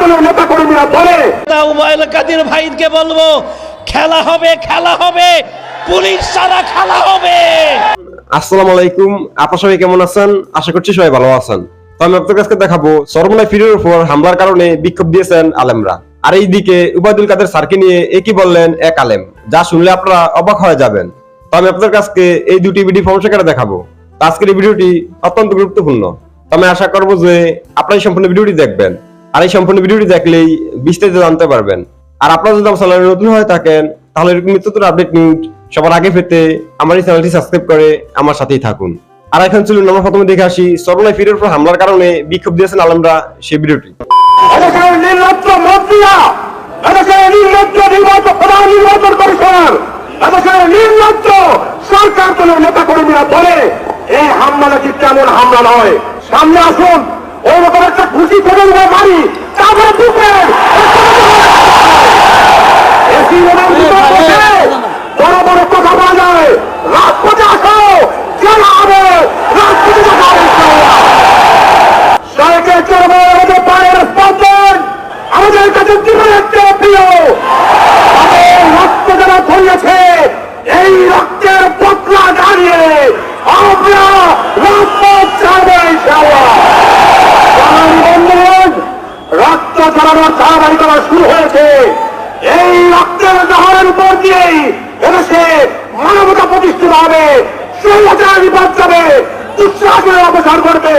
দলের নেতা কর্মীরা বলে তা উবায়ুল কাদির ভাইকে বলব খেলা হবে খেলা হবে পুলিশ ছাড়া খেলা হবে। আসসালামু আলাইকুম আপনার সবাই কেমন আছেন? আশা করছি সবাই ভালো আছেন। তো আমি আপনাদের কাছে দেখাবো ফিরের উপর হামলার কারণে বিক্ষোভ দিয়েছেন আলেমরা। আর এইদিকে উবায়দুল কাদের স্যারকে নিয়ে একই বললেন এক আলেম। যা শুনলে আপনারা অবাক হয়ে যাবেন। তো আমি আপনাদের কাছে এই দুটি ভিডিও ফর্মশেখারে দেখাবো। আজকের এই ভিডিওটি অত্যন্ত গুরুত্বপূর্ণ। তো আমি আশা করব যে আপনারা এই সম্পূর্ণ ভিডিওটি দেখবেন। আর এই সম্পূর্ণ ভিডিওটি দেখলেই বিস্তারিত জানতে পারবেন। আর আপনারা যদি আমার চ্যানেলে নতুন হয়ে থাকেন, তাহলে এরকম নিত্য আপডেট নিউজ সবার আগে পেতে আমার এই চ্যানেলটি সাবস্ক্রাইব করে আমার সাথেই থাকুন। আর এখন চলুন, আমরা প্রথমে দেখে আসি সরলাই ফিরের উপর হামলার কারণে বিক্ষোভ দিয়েছেন আলমরা সেই ভিডিওটি। সরকার দলের নেতা কর্মীরা বলে, এই হামলা নাকি তেমন হামলা নয়। সামনে আসুন। ওই রকম একটা খুশি দেবো বাড়ি। তারপরে বসে। বড় বড় কথা বলা যায় রাজপথে আসো খেলা হবে রাজপথে দেখা হবে ইনশাআল্লাহ। সরকার চলবে আমাদের পায়ের স্পন্দন আমাদের কাছে জীবনের চেয়ে প্রিয় আমাদের রক্ত যারা ধরিয়েছে এই রক্তের বদলা দাঁড়িয়ে আমরা রাজপথ ছাড়বো ইনশাআল্লাহ বাঙালি বন্ধুগণ, ঝরানোর ধারাবাহিক করা শুরু হয়েছে। এই রক্তের দহরের উপর দিয়েই এদেশে মানবতা প্রতিষ্ঠিত হবে। স্বৈরাচার বিপদ যাবে। দুঃশাসনের অবসান করবে।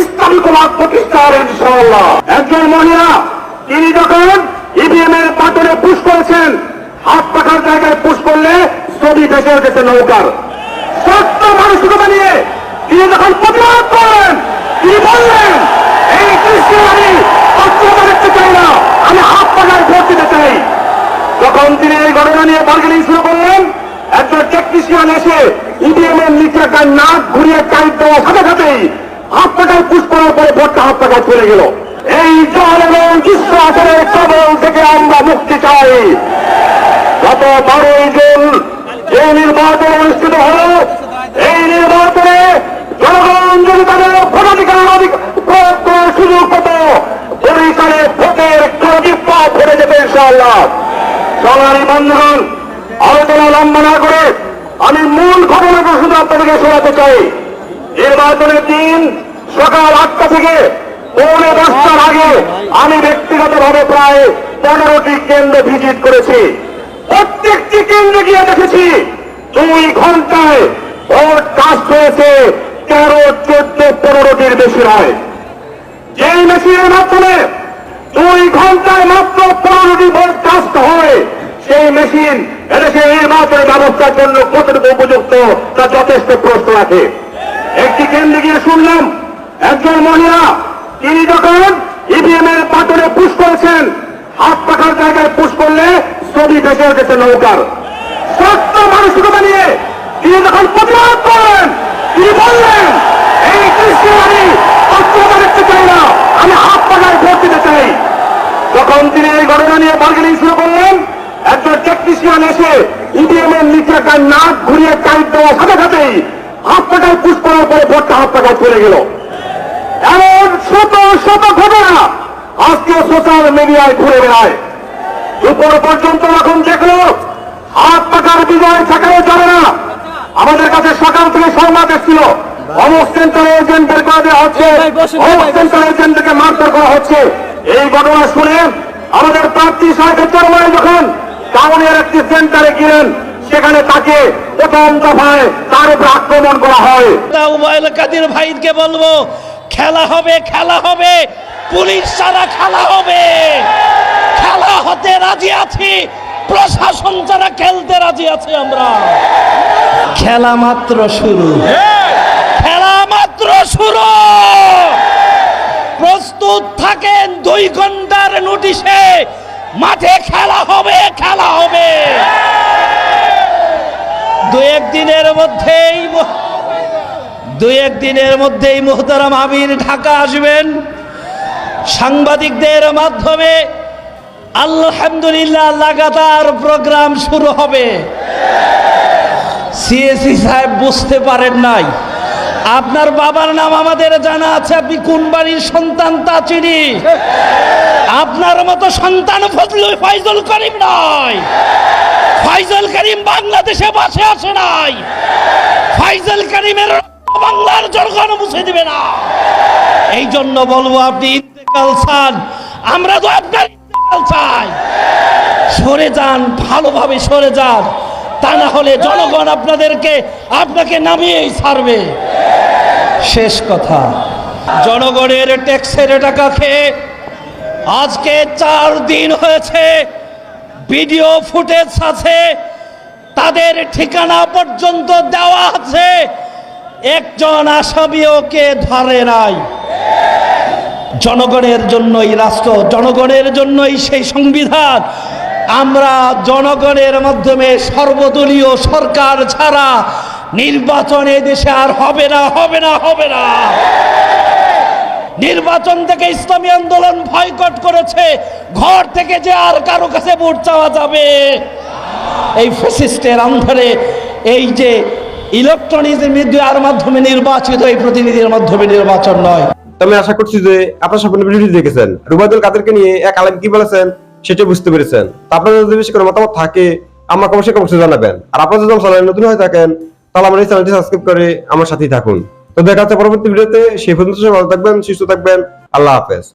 ইসলামিকবাদ প্রতিষ্ঠা হবে একজন মহিলা, তিনি যখন ইভিএম এর পাটনে পুশ করেছেন, হাত পাখার জায়গায় পুশ করলে ছবি ভেসে উঠেছে নৌকার। সত্য মানসিকতা নিয়ে তিনি যখন প্রতিবাদ করেন তিনি বললেন এই কৃষ্ণ আমি বাস্তবতা দেখতে চাই না আমি হাত পাখায় ভোট দিতে চাই যখন তিনি এই ঘটনা নিয়ে বার্গেনিং শুরু করলেন একজন টেকনিশিয়ান এসে এর নাক ঘুরিয়ে টাইট দেওয়ার সাথে সাথেই হাত পাখায় পুশ করার পরে ভোটটা হাত পাখায় চলে গেল। এই জল এবং গ্রীষ্ম আসরের কবল থেকে আমরা মুক্তি চাই। গত বারোই জুন যে নির্বাচন অনুষ্ঠিত হল, এই নির্বাচনে জনগণ যদি তাদের ভোটাধিকার প্রয়োগ করার সুযোগ পেত পরিকারে ভোটের প্রদীপা ভরে যেতে ইনশাআল্লাহ। সবারই বন্ধুগণ আলোচনা লম্বা না করে আমি মূল ঘটনাটা শুধু আপনাদেরকে শোনাতে চাই। নির্বাচনের দিন সকাল আটটা থেকে পৌনে দশটার আগে আমি ব্যক্তিগতভাবে প্রায় পনেরোটি কেন্দ্র ভিজিট করেছি। প্রত্যেকটি কেন্দ্রে গিয়ে দেখেছি দুই ঘন্টায় ভোট কাস্ট হয়েছে তেরো, চোদ্দ, পনেরোটির বেশি নয়। যেই মেশিনের মাধ্যমে দুই ঘন্টায় মাত্র পনেরোটি ভোট কাস্ট হয়, সেই মেশিন এদেশে নির্বাচন ব্যবস্থার জন্য কতটুকু উপযুক্ত তা যথেষ্ট প্রশ্ন আছে। একটি কেন্দ্রে গিয়ে শুনলাম, একজন মহিলা, তিনি যখন ইভিএম এর পাটনে পুশ করেছেন, হাত পাখার জায়গায় পুশ করলে ছবি ভেসে উঠেছে নৌকার। সত্য মানসিকতা নিয়ে তিনি যখন প্রতিবাদ করেন, তিনি বললেন, এই কৃষ্ণ আমি বাস্তবতা দেখতে চাই না, আমি হাত পাখায় ভোট দিতে চাই। যখন তিনি এই ঘটনা নিয়ে বার্গেনিং শুরু করলেন। একজন টেকনিশিয়ান এসে ইভিএম এর নিচে তার নাক ঘুরিয়ে টাইট দেওয়ার সাথে সাথেই হাত পাখায় পুশ করার পরে ভোটটা হাত পাখায় চলে গেল। এমন শত শত ঘটনা আজকে সোশ্যাল মিডিয়ায় ঘুরে বেড়ায়। দুপুর পর্যন্ত এখন দেখল হাত পাকার বিজয় ঠেকানো যাবে না আমাদের কাছে সকাল থেকে সংবাদ এসেছিল। অমুক সেন্টার এজেন্ট বের করে দেওয়া হচ্ছে। অমুক সেন্টার এজেন্টকে মারধর করা হচ্ছে। এই ঘটনা শুনে আমাদের প্রার্থী সাহেবের চরমায় যখন টাউনের একটি সেন্টারে গেলেন। সেখানে তাকে প্রথম দফায় তার উপর আক্রমণ করা হয়। তা উবায়ুল কাদির ভাইকে বলব, খেলা হবে খেলা হবে, পুলিশ ছাড়া খেলা হবে। খেলা হতে রাজি আছি, প্রশাসন ছাড়া খেলতে রাজি আছি আমরা। খেলা মাত্র শুরু। খেলা মাত্র শুরু। প্রস্তুত থাকেন দুই ঘণ্টার নোটিশে। মাঠে খেলা হবে খেলা হবে। দু একদিনের মধ্যেই দু একদিনের মধ্যেই মোহতারাম আমির ঢাকা আসবেন। সাংবাদিকদের মাধ্যমে আলহামদুলিল্লাহ লাগাতার প্রোগ্রাম শুরু হবে। সিএসি সাহেব বুঝতে পারেন নাই। আপনার বাবার নাম আমাদের জানা আছে, আপনি কোন বাড়ির সন্তান তা চিনি? আপনার মতো সন্তান ফজলুল ফয়জুল করিম নয়। ফয়জুল করিম বাংলাদেশে বসে আসে নাই। ফয়জুল করিমের বাংলার জনগণ মুছে দিবে না। এই জন্য বলব আপনি ইন্তেকাল চান। আমরা তো আপনার ইন্তেকাল চাই। সরে যান, ভালোভাবে সরে যান। তা না হলে জনগণ আপনাদেরকে আপনাকে নামিয়েই ছাড়বে। শেষ কথা। জনগণের ট্যাক্সের টাকা খেয়ে আজকে চার দিন হয়েছে, ভিডিও ফুটেজ আছে, তাদের ঠিকানা পর্যন্ত দেওয়া আছে। একজন আসামিওকে ধরে নাই। জনগণের জন্যই রাষ্ট্র, জনগণের জন্যই সেই সংবিধান। আমরা জনগণের মাধ্যমে সর্বদলীয় সরকার ছাড়া নির্বাচন এ দেশে আর হবে না হবে না হবে না। নির্বাচন থেকে ইসলামী আন্দোলন ভয়কট করেছে। ঘর থেকে যে আর কারও কাছে ভোট চাওয়া যাবে, এই ফ্যাসিস্টের আন্ধারে এই যে ইলেকট্রনিক মিডিয়ার মাধ্যমে নির্বাচিত এই প্রতিনিধির মাধ্যমে নির্বাচন নয়। আমি আশা করছি যে আপনার সম্পূর্ণ ভিডিওটি দেখেছেন। রুবাদুল কাদেরকে নিয়ে এক আলেম কি বলেছেন, সেটা বুঝতে পেরেছেন। আপনাদের যদি বেশি করে মতামত থাকে, আমাকে অবশ্যই কমেন্টে জানাবেন। আর আপনারা যদি আমার চ্যানেলে নতুন হয়ে থাকেন তাহলে আমার এই চ্যানেলটি সাবস্ক্রাইব করে আমার সাথেই থাকুন। তো দেখা হচ্ছে পরবর্তী ভিডিওতে সেই পর্যন্ত ভালো থাকবেন, সুস্থ থাকবেন। আল্লাহ হাফেজ।